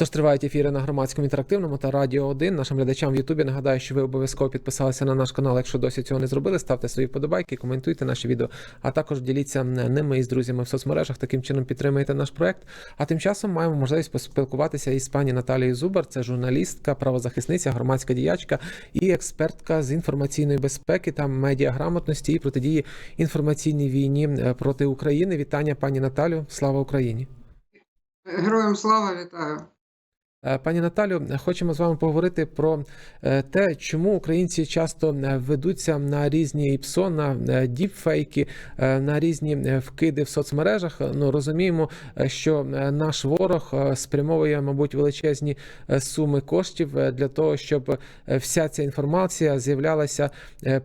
Отож, тривають ефіри на громадському інтерактивному та радіо 1. Нашим глядачам в Ютубі нагадаю, що ви обов'язково підписалися на наш канал. Якщо досі цього не зробили, ставте свої вподобайки, коментуйте наші відео, а також діліться ними із друзями в соцмережах. Таким чином підтримуєте наш проект. А тим часом маємо можливість поспілкуватися із пані Наталією Зубар. Це журналістка, правозахисниця, громадська діячка і експертка з інформаційної безпеки та медіаграмотності і протидії інформаційній війні е, проти України. Вітання, пані Наталю. Слава Україні! Героям слава вітаю. Е, Пані Наталю, хочемо з вами поговорити про е, те, чому українці часто е, ведуться на різні ІПСО, на діпфейки, на різні вкиди в соцмережах. Ну розуміємо, що наш ворог спрямовує, мабуть, величезні суми коштів для того, щоб вся ця інформація з'являлася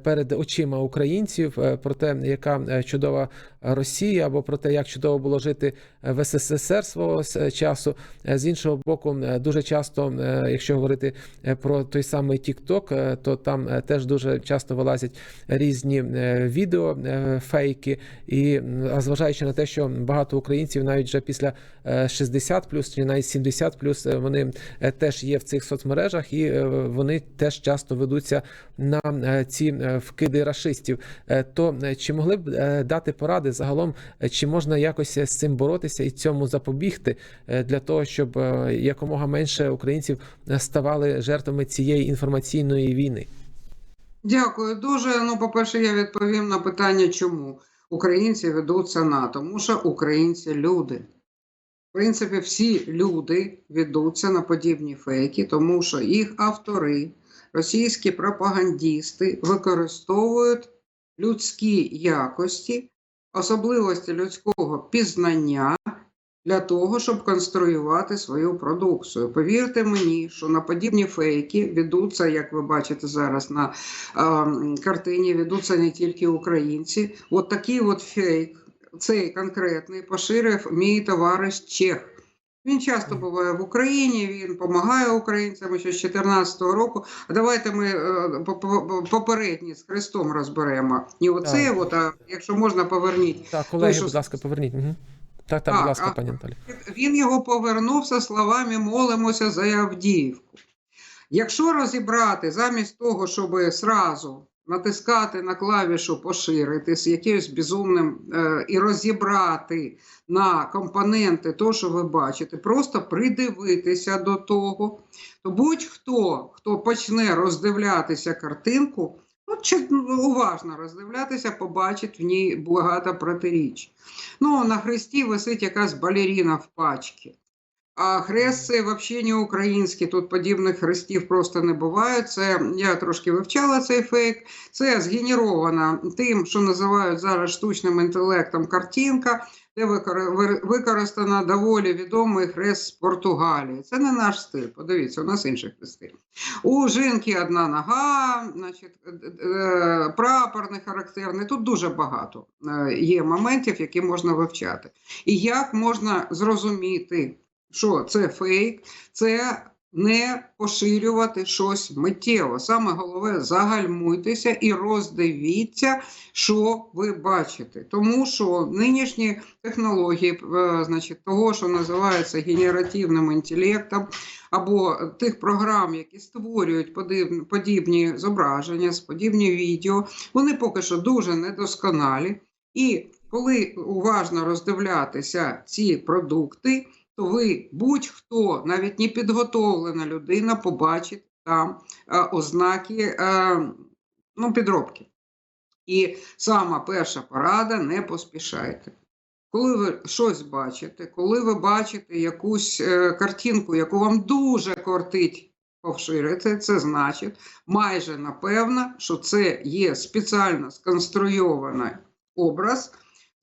перед очима українців про те, яка чудова Росія, або про те, як чудово було жити в СССР свого часу. З іншого боку, дуже часто, е, якщо говорити е, про той самий TikTok, е, то там теж дуже часто вилазять різні відео, фейки. І зважаючи на те, що багато українців навіть вже після е, 60 плюс чи навіть 70 плюс вони теж є в цих соцмережах, і вони теж часто ведуться на ці вкиди рашистів. Е, То чи могли б дати поради загалом, чи можна якось з цим боротися і цьому запобігти для того, щоб якомога менше українців ставали жертвами цієї інформаційної війни? Дякую дуже. Ну, по-перше, я відповім на питання, чому українці ведуться на тому, що українці люди. В принципі, всі люди ведуться на подібні фейки, тому що їх автори, російські пропагандісти, використовують людські якості, особливості людського пізнання для того, щоб конструювати свою продукцію. Повірте мені, що на подібні фейки ведуться, як ви бачите зараз на е, картині, ведуться не тільки українці. От такий от фейк, цей конкретний поширив мій товариш Чех. Він часто буває в Україні, він допомагає українцям ще з 2014 року. А давайте ми е, по- по- попередні з Христом розберемо. Не оце, Так. от, а якщо можна, поверніть. Так, колеги, що- будь ласка, поверніть. Угу. Так, так, будь ласка, пані Наталі. Він його повернув со словами молимося за Авдіївку. Якщо розібрати, замість того, щоб сразу натискати на клавішу поширити з якимось безумним е, і розібрати на компоненти то, що ви бачите, просто придивитися до того, то будь-хто, хто почне роздивлятися картинку, чи, уважно роздивлятися, побачить в ній багато протиріч. Ну, на хресті висить якась балеріна в пачці. А хрест це взагалі не український, тут подібних хрестів просто не буває. Це я трошки вивчала цей фейк. Це згенерована тим, що називають зараз штучним інтелектом картинка, де викор- ви- використана доволі відомий хрест з Португалії. Це не наш стиль. Подивіться, у нас інший стиль. У жінки одна нога, значить, е, е, прапор не характерний. Тут дуже багато е, є моментів, які можна вивчати. І як можна зрозуміти, що це фейк, це не поширювати щось миттєво. Саме головне, загальмуйтеся і роздивіться, що ви бачите. Тому що нинішні технології, е, значить, того, що називається генеративним інтелектом, або тих програм, які створюють подібні, зображення, подібні відео, вони поки що дуже недосконалі. І коли уважно роздивлятися ці продукти, то ви будь-хто, навіть не підготовлена людина, побачить там е, ознаки е, ну, підробки. І сама перша порада не поспішайте. Коли ви щось бачите, коли ви бачите якусь е, картинку, яку вам дуже кортить повширити, це значить майже напевно, що це є спеціально сконструйований образ,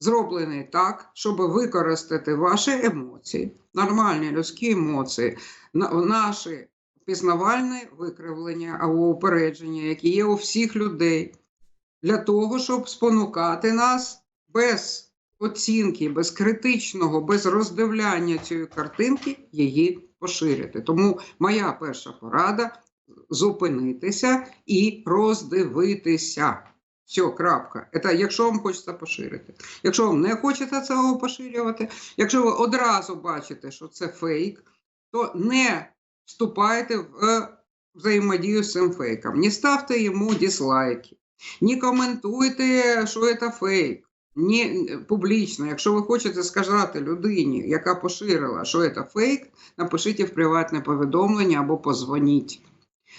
зроблений так, щоб використати ваші емоції, нормальні людські емоції, на- наші пізнавальні викривлення або упередження, які є у всіх людей, для того, щоб спонукати нас без оцінки, без критичного, без роздивляння цієї картинки, її поширити. Тому моя перша порада зупинитися і роздивитися. Все, крапка. Це якщо вам хочеться поширити. Якщо вам не хочеться цього поширювати, якщо ви одразу бачите, що це фейк, то не вступайте в е, взаємодію з цим фейком. Не ставте йому дизлайки, не коментуйте, що це фейк. Ні, публічно, якщо ви хочете сказати людині, яка поширила, що це фейк, напишіть в приватне повідомлення або позвоніть.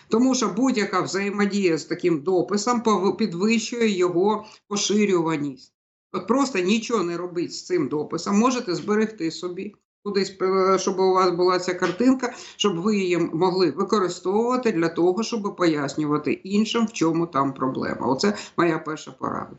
Тому що будь-яка взаємодія з таким дописом підвищує його поширюваність. От просто нічого не робіть з цим дописом, можете зберегти собі кудись, е, щоб у вас була ця картинка, щоб ви її могли використовувати для того, щоб пояснювати іншим, в чому там проблема. Оце моя перша порада.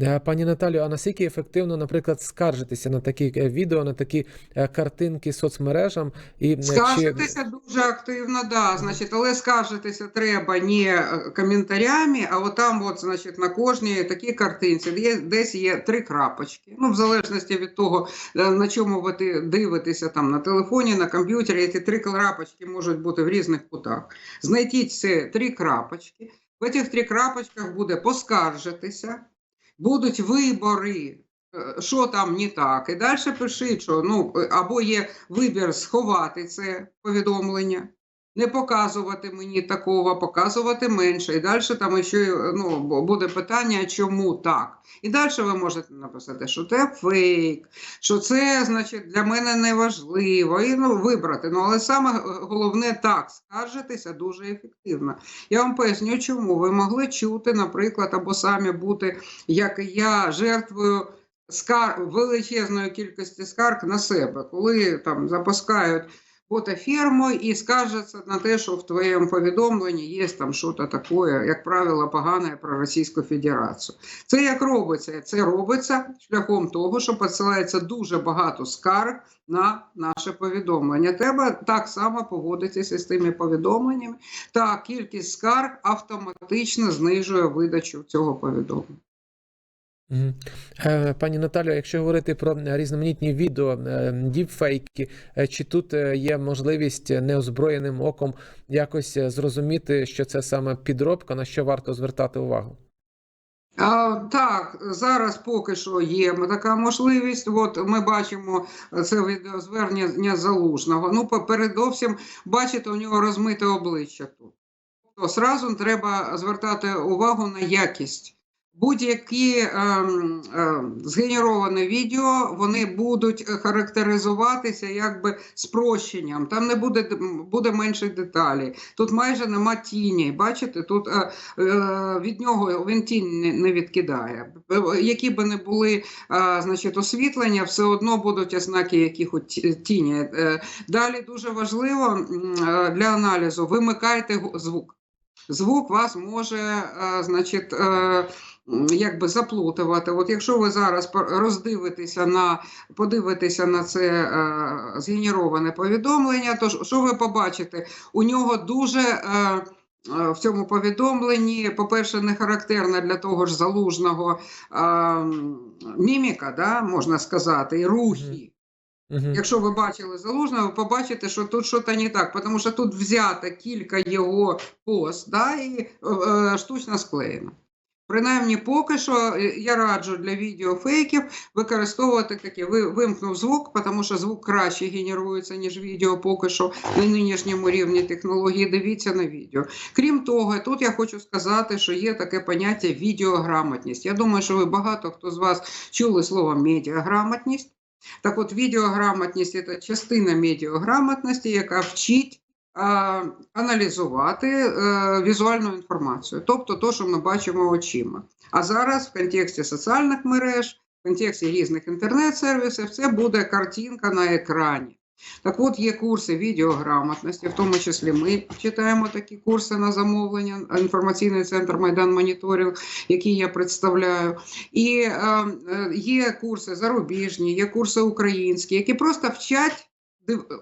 Е, Пані Наталю, а наскільки ефективно, наприклад, скаржитися на такі е, відео, на такі е, картинки соцмережам? І е, чи Скаржитися дуже активно, да. Значить, але скаржитися треба не коментарями, а от там, от, значить, на кожній такій картинці, є, десь є три крапочки. Ну, в залежності від того, на чому ви дивитеся там на телефоні, на комп'ютері, ці три крапочки можуть бути в різних кутах. Знайдіть ці три крапочки. В цих три крапочках буде поскаржитися, будуть вибори. е, Що там не так, і далі пиши, що ну е, або є вибір сховати це повідомлення, не показувати мені такого, показувати менше. І далі там ще ну, буде питання, чому так. І далі ви можете написати, що це фейк, що це значить для мене не важливо. І ну, вибрати. Ну, але саме е, головне так, скаржитися дуже ефективно. Я вам поясню, чому. Ви могли чути, наприклад, або самі бути, як я, жертвою скар... величезної кількості скарг на себе, коли там запускають фотоферму і скаржаться на те, що в твоєму повідомленні є там щось таке, як правило, погане про Російську Федерацію. Це як робиться? Це робиться шляхом того, що посилається дуже багато скарг на наше повідомлення. Треба так само поводитися з тими повідомленнями. Та кількість скарг автоматично знижує видачу цього повідомлення. Е, Пані Наталю, якщо говорити про різноманітні відео, е, діпфейки, е, чи тут є можливість неозброєним оком якось зрозуміти, що це саме підробка, на що варто звертати увагу? А, так, зараз поки що є така можливість. От ми бачимо це відеозвернення залужного. Ну, передовсім, бачите, у нього розмите обличчя тут. Тобто, зразу треба звертати увагу на якість. Будь-які ем, ем, згенеровані відео вони будуть характеризуватися якби спрощенням. Там не буде, буде менше деталей. Тут майже нема тіні. Бачите, тут е, е, від нього він тінь не, не відкидає. Е, Які би не були е, значить, освітлення, все одно будуть ознаки якихось тіні. Е, Далі дуже важливо е, для аналізу вимикайте звук. Звук вас може, е, значить, е, якби заплутувати. От якщо ви зараз роздивитеся на подивитеся на це е, згенероване повідомлення, то що- ви побачите? У нього дуже е, е, в цьому повідомленні, по-перше, не характерна для того ж залужного е, міміка, да, можна сказати, і рухи. Якщо ви бачили залужного, ви побачите, що тут щось не так, тому що тут взято кілька його пост да, і е, е, штучно склеєно. Принаймні, поки що е, я раджу для відеофейків використовувати таке. Ви вимкнув звук, тому що звук краще генерується, ніж відео поки що на нинішньому рівні технології. Дивіться на відео. Крім того, тут я хочу сказати, що є таке поняття відеограмотність. Я думаю, що ви багато хто з вас чули слово медіаграмотність. Так от, відеограмотність це частина медіаграмотності, яка вчить аналізувати е, візуальну інформацію, тобто то, що ми бачимо очима. А зараз в контексті соціальних мереж, в контексті різних інтернет-сервісів, це буде картинка на екрані. Так от є курси відеограмотності, в тому числі ми читаємо такі курси на замовлення, інформаційний центр Майдан Моніторинг, який я представляю. І е, е, є курси зарубіжні, є курси українські, які просто вчать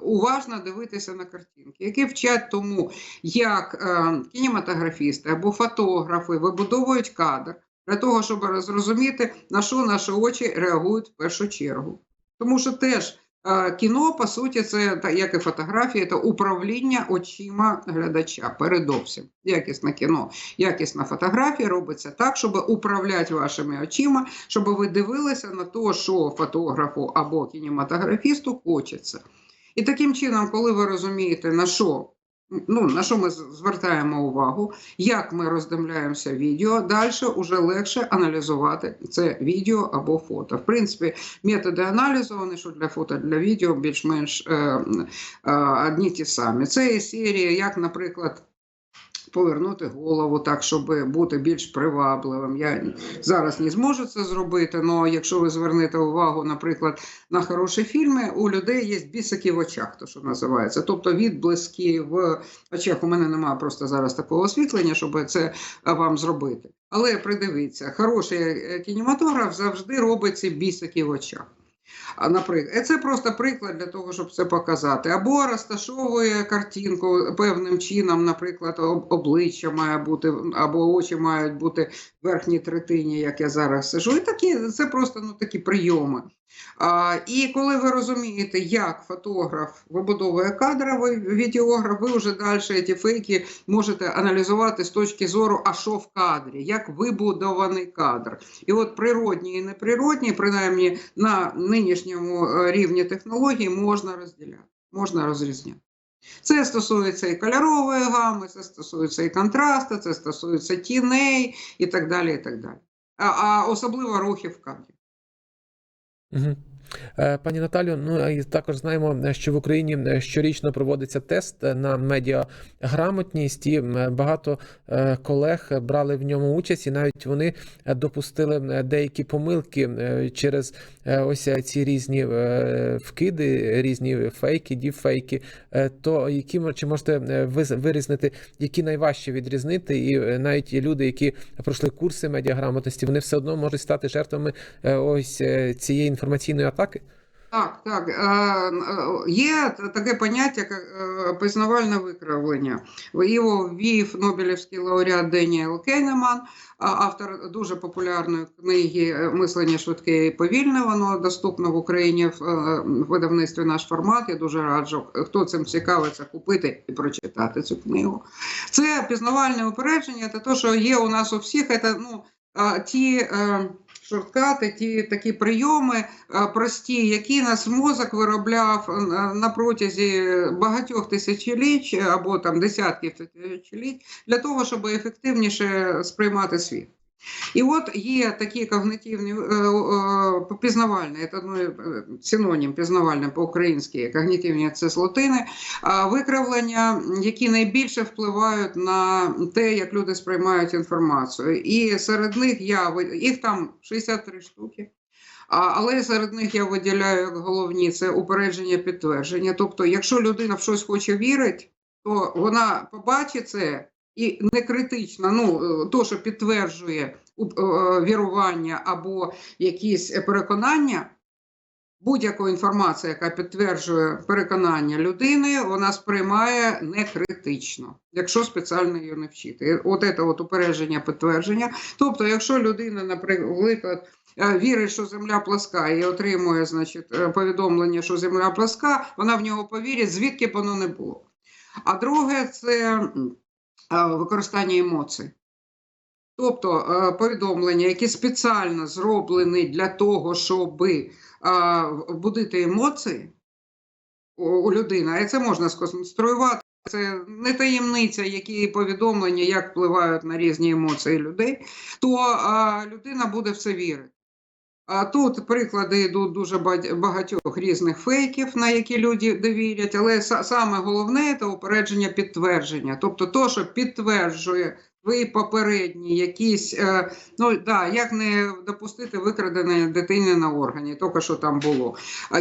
уважно дивитися на картинки, які вчать тому, як е, кінематографісти або фотографи вибудовують кадр для того, щоб зрозуміти, на що наші очі реагують в першу чергу. Тому що теж е, кіно, по суті, це як і фотографія, це управління очима глядача. Передовсім якісне кіно, якісна фотографія робиться так, щоб управляти вашими очима, щоб ви дивилися на те, що фотографу або кінематографісту хочеться. І таким чином, коли ви розумієте, на що, ну, на що ми звертаємо увагу, як ми роздивляємося відео, далі вже легше аналізувати це відео або фото. В принципі, методи аналізу, вони що для фото, для відео більш-менш е, е, одні ті самі. Це є серії, як, наприклад, повернути голову так, щоб бути більш привабливим. Я зараз не зможу це зробити, але якщо ви звернете увагу, наприклад, на хороші фільми, у людей є бісики в очах, то що називається. Тобто відблиски в очах. У мене немає просто зараз такого освітлення, щоб це вам зробити. Але придивіться, хороший кінематограф завжди робить ці бісики в очах. Наприклад, це просто приклад для того, щоб це показати. Або розташовує картинку певним чином, наприклад, обличчя має бути, або очі мають бути в верхній третині, як я зараз сижу. І такі, це просто ну, такі прийоми. І коли ви розумієте, як фотограф вибудовує кадровий відеограф, ви вже далі ці фейки можете аналізувати з точки зору, а що в кадрі, як вибудований кадр. І от природні і неприродні, принаймні на нинішньому е, рівні технологій, можна розділяти, можна розрізняти. Це стосується і кольорової гами, це стосується і контрасту, це стосується тіней і так далі. І так далі. А, а особливо рухів в кадрі. Mm-hmm. Е, Пані Наталю, ну і також знаємо, що в Україні щорічно проводиться тест на медіаграмотність, і багато е, колег брали в ньому участь, і навіть вони допустили е, деякі помилки через ось ці різні вкиди, різні фейки, діпфейки. Е, То які чи можете вирізнити, які найважче відрізнити, і навіть люди, які пройшли курси медіаграмотності, вони все одно можуть стати жертвами ось цієї інформаційної атаки? Так, так. е, е, Є таке поняття, як е, пізнавальне викривлення. Його ввів Нобелівський лауреат Деніел Кейнеман, автор дуже популярної книги Мислення швидке і повільне. Воно доступно в Україні в видавництві наш формат. Я дуже раджу, хто цим цікавиться, купити і прочитати цю книгу. Це пізнавальне упередження, це те, що є у нас у всіх. Це, ну, ті шорткати, ті такі прийоми е, прості, які нас мозок виробляв е, на протязі багатьох тисячоліть або там десятків тисячоліть для того, щоб ефективніше сприймати світ. І от є такі когнитивні е, е, пізнавальні, це ну, е, синонім пізнавальне по-українськи, когнитивні кислотини, а, викривлення, які найбільше впливають на те, як люди сприймають інформацію. І серед них я їх там 63 штуки. Але серед них я виділяю як головні це упередження підтвердження. Тобто, якщо людина в щось хоче вірити, то вона побачить це і не критично, ну е, то, що підтверджує е, вірування або якісь переконання. Будь-яку інформацію, яка підтверджує переконання людини, вона сприймає не критично, якщо спеціально її не вчити. От це от упередження підтвердження. Тобто, якщо людина, наприклад, е, вірить, що земля пласка, і отримує значить, повідомлення, що земля пласка, вона в нього повірить, звідки б воно не було. А друге це використання емоцій. Тобто е, повідомлення, які спеціально зроблені для того, щоб будити емоції у, людини, а це можна сконструювати. Це не таємниця, які повідомлення, як впливають на різні емоції людей, то людина буде в це вірити. Тут приклади йдуть дуже багатьох різних фейків, на які люди довірять, але саме головне це упередження підтвердження. Тобто то, що підтверджує твої попередні якісь, е, ну да, як не допустити викрадення дитини на органі, тільки що там було.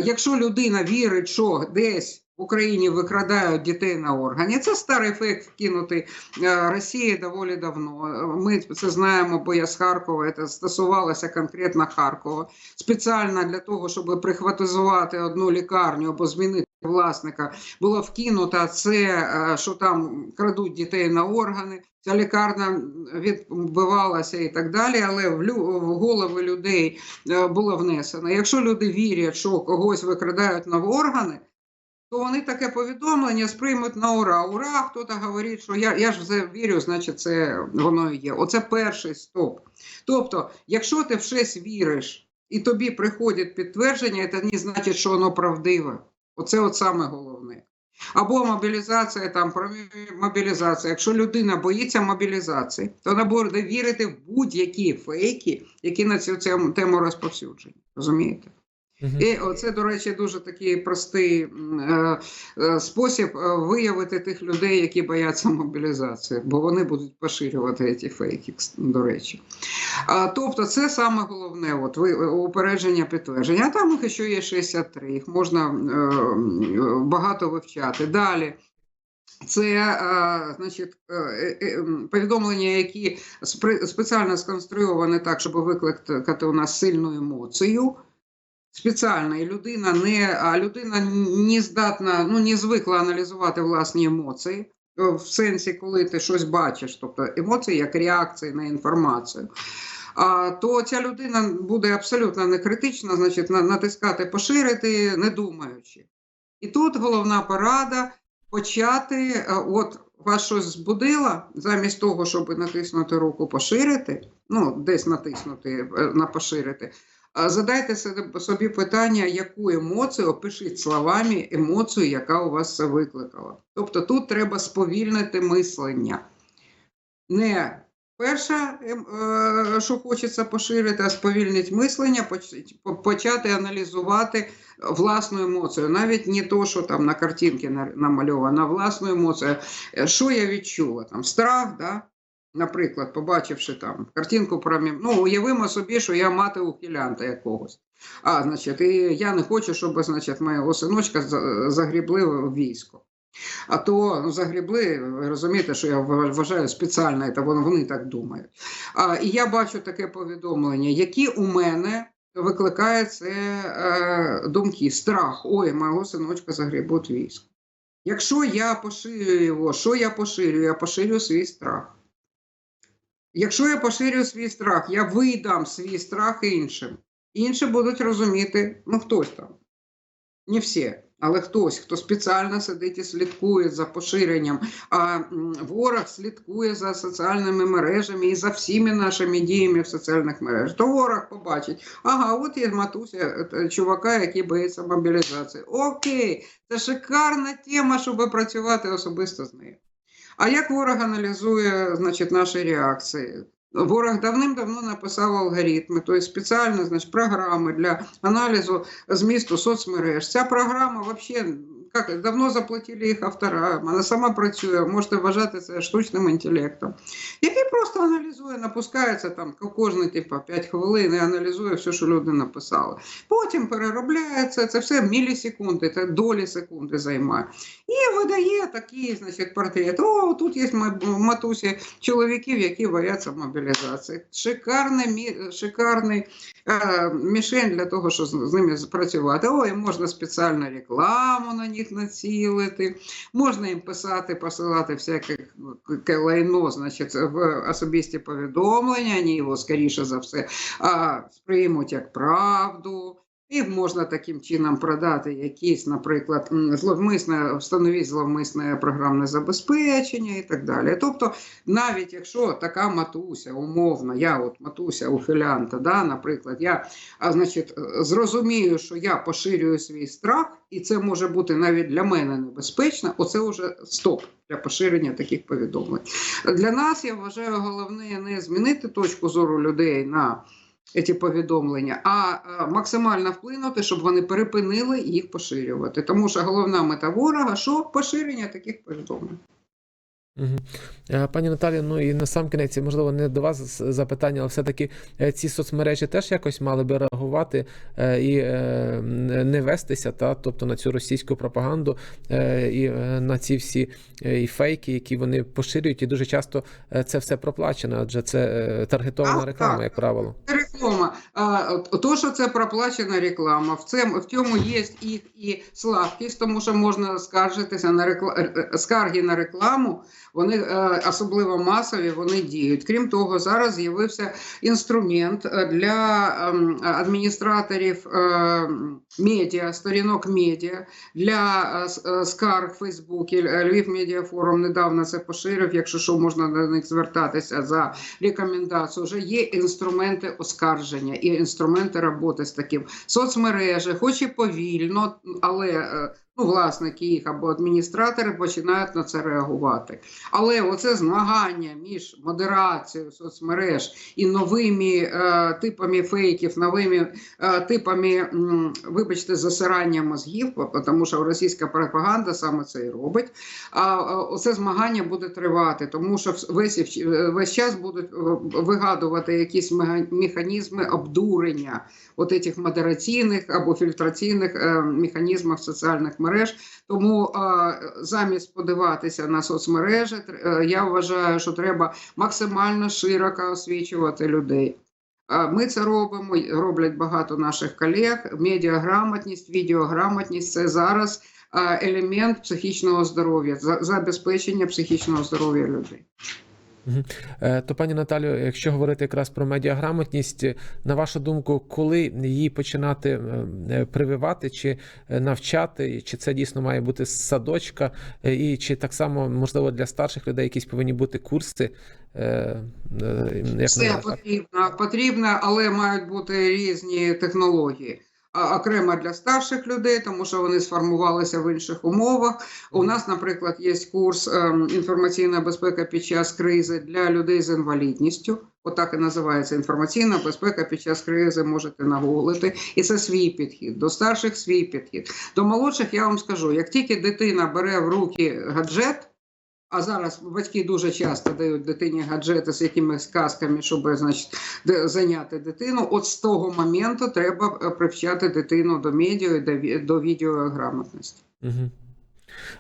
Якщо людина вірить, що десь в Україні викрадають дітей на органі, це старий фейк вкинутий е, Росії доволі давно. Ми це знаємо, бо я з Харкова, це стосувалося конкретно Харкова. Спеціально для того, щоб прихватизувати одну лікарню або змінити власника, було вкинуто це, що там крадуть дітей на органи. Ця лікарня відбивалася і так далі, але в, в голови людей е, було внесено. Якщо люди вірять, що когось викрадають на органи, то вони таке повідомлення сприймуть на ура. Ура, хтось говорить, що я, я ж в це вірю, значить це воно і є. Оце перший стоп. Тобто, якщо ти в щось віриш і тобі приходить підтвердження, це не значить, що воно правдиве. Оце от саме головне. Або мобілізація, там про мобілізацію. Якщо людина боїться мобілізації, то вона буде вірити в будь-які фейки, які на цю тему розповсюджені. Розумієте? Мгм. І оце, до речі, дуже такий простий е, е, спосіб е, виявити тих людей, які бояться мобілізації, бо вони будуть поширювати ці фейки, до речі. А, тобто, це саме головне, от ви е, упередження підтвердження. А там їх ще є 63, їх можна е, багато вивчати. Далі. Це е, значить, повідомлення, які спеціально сконструйовані так, щоб викликати у нас сильну емоцію. Спеціально і людина не людина не здатна, ну не звикла аналізувати власні емоції е, в сенсі, коли ти щось бачиш, тобто емоції як реакції на інформацію. То ця людина буде абсолютно не критична, значить, на- натискати поширити, не думаючи. І тут головна порада почати, е, от вас щось збудило, замість того, щоб натиснути руку поширити, ну, десь натиснути е, на поширити, задайте собі питання, яку емоцію, опишіть словами емоцію, яка у вас це викликала. Тобто тут треба сповільнити мислення. Не перше, ем, що хочеться поширити, а сповільнити мислення, почати аналізувати власну емоцію. Навіть не то, що там на картинці на- намальовано, а власну емоцію. Е, Що я відчула? Там страх, да? Наприклад, побачивши там картинку про мім... ну, уявимо собі, що я мати ухилянта якогось. А, значить, і я не хочу, щоб значить, моєго синочка загрібли в військо. А то ну, загрібли, розумієте, що я вважаю спеціально, та вони, так думають. А, і я бачу таке повідомлення, які у мене викликає це е, думки, страх. Ой, мого синочка загрібуть військо. Якщо я поширюю його, що я поширюю? Я поширюю свій страх. Якщо я поширюю свій страх, я видам свій страх іншим. Інші будуть розуміти, ну хтось там, не всі, але хтось, хто спеціально сидить і слідкує за поширенням, а ворог слідкує за соціальними мережами і за всіми нашими діями в соціальних мережах, то ворог побачить, ага, от є матуся е, чувака, який боїться мобілізації. Окей, це шикарна тема, щоб працювати особисто з нею. А як ворог аналізує значить, наші реакції? Ворог давним-давно написав алгоритми, тобто спеціально значить, програми для аналізу змісту соцмереж. Ця програма взагалі як, давно заплатили їх авторам, вона сама працює, можете вважати це штучним інтелектом, який просто аналізує, напускається там кожні типу, 5 хвилин і аналізує все, що люди написали. Потім переробляється, це все мілісекунди, це долі секунди займає. І видає такий, значить, портрет. О, тут є матусі чоловіків, які бояться мобілізації. Шикарний, шикарний е, мішень для того, щоб з, ними працювати. Ой, можна спеціальну рекламу на них націлити, можна їм писати, посилати всяке лайно, значить, в особисті повідомлення, вони його, скоріше за все, сприймуть як правду. І можна таким чином продати якісь, наприклад, зловмисне, встановіть зловмисне програмне забезпечення і так далі. Тобто, навіть якщо така матуся, умовно, я от матуся ухилянта, да, наприклад, я а, значить, зрозумію, що я поширюю свій страх, і це може бути навіть для мене небезпечно, оце вже стоп для поширення таких повідомлень. Для нас я вважаю головне не змінити точку зору людей на ці повідомлення, а е, максимально вплинути, щоб вони перепинили їх поширювати. Тому що головна мета ворога що поширення таких повідомлень. Е, Пані Наталі, ну і на сам кінець, можливо, не до вас запитання, але все-таки е, ці соцмережі теж якось мали би реагувати е, і не вестися, та, тобто на цю російську пропаганду і на ці всі і фейки, які вони поширюють, і дуже часто це все проплачено, адже це таргетована реклама, як правило. Реклама. То, що це проплачена реклама, в цьому, в цьому є їх і слабкість, тому що можна скаржитися на рекла... скарги на рекламу, вони е, особливо масові, вони діють. Крім того, зараз з'явився інструмент е, для ем, адміністраторів е, медіа, сторінок медіа, для скарг в Фейсбуці. Львів Медіафорум недавно це поширив, якщо що, можна до них звертатися за рекомендацію. Вже є інструменти оскарження і інструменти роботи з таким соцмережі, хоч і повільно, але власники їх або адміністратори починають на це реагувати. Але оце змагання між модерацією соцмереж і новими е, типами фейків, новими е, типами, м, вибачте, засирання мозгів, тому що російська пропаганда саме це і робить. А а, оце змагання буде тривати, тому що весь весь час будуть е, вигадувати якісь механізми обдурення от этих модераційних або фільтраційних е, механізмів соціальних мереж. Тому е, замість сподіватися на соцмережі, е, я вважаю, що треба максимально широко освічувати людей. Ми це робимо, роблять багато наших колег. Медіаграмотність, відеограмотність це зараз елемент психічного здоров'я, забезпечення психічного здоров'я людей. Е, То, пані Наталю, якщо говорити якраз про медіаграмотність, на вашу думку, коли її починати е, е, прививати чи е, навчати, чи це дійсно має бути з садочка, і чи так само можливо для старших людей якісь повинні бути курси? Як Все потрібно, потрібно, але мають бути різні технології. Окремо для старших людей, тому що вони сформувалися в інших умовах. У нас, наприклад, є курс ем, інформаційна безпека під час кризи для людей з інвалідністю. Отак і називається інформаційна безпека під час кризи. Можете нагуглити. І це свій підхід. До старших свій підхід. До молодших я вам скажу: як тільки дитина бере в руки гаджет. А зараз батьки дуже часто дають дитині гаджети з якимись казками, щоб значить, зайняти дитину. От з того моменту треба е, привчати дитину до медіа і до відеограмотності. Угу.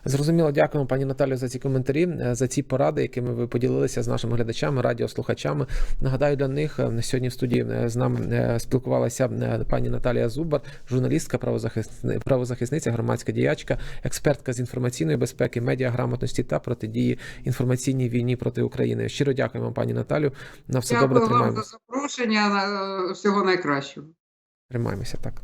Зрозуміло, дякуємо, пані Наталі, за ці коментарі, е, за ці поради, якими ви поділилися з нашими глядачами, радіослухачами. Нагадаю, для них е, сьогодні в студії е, з нами спілкувалася пані Наталія Зубар, журналістка, правозахисниця, правозахисниця, громадська діячка, експертка з інформаційної безпеки, медіаграмотності та протидії інформаційній війні проти України. Щиро дякуємо, пані Наталю. На все добре вам тримаємо. за запрошення. Всього найкращого. Тримаємося так.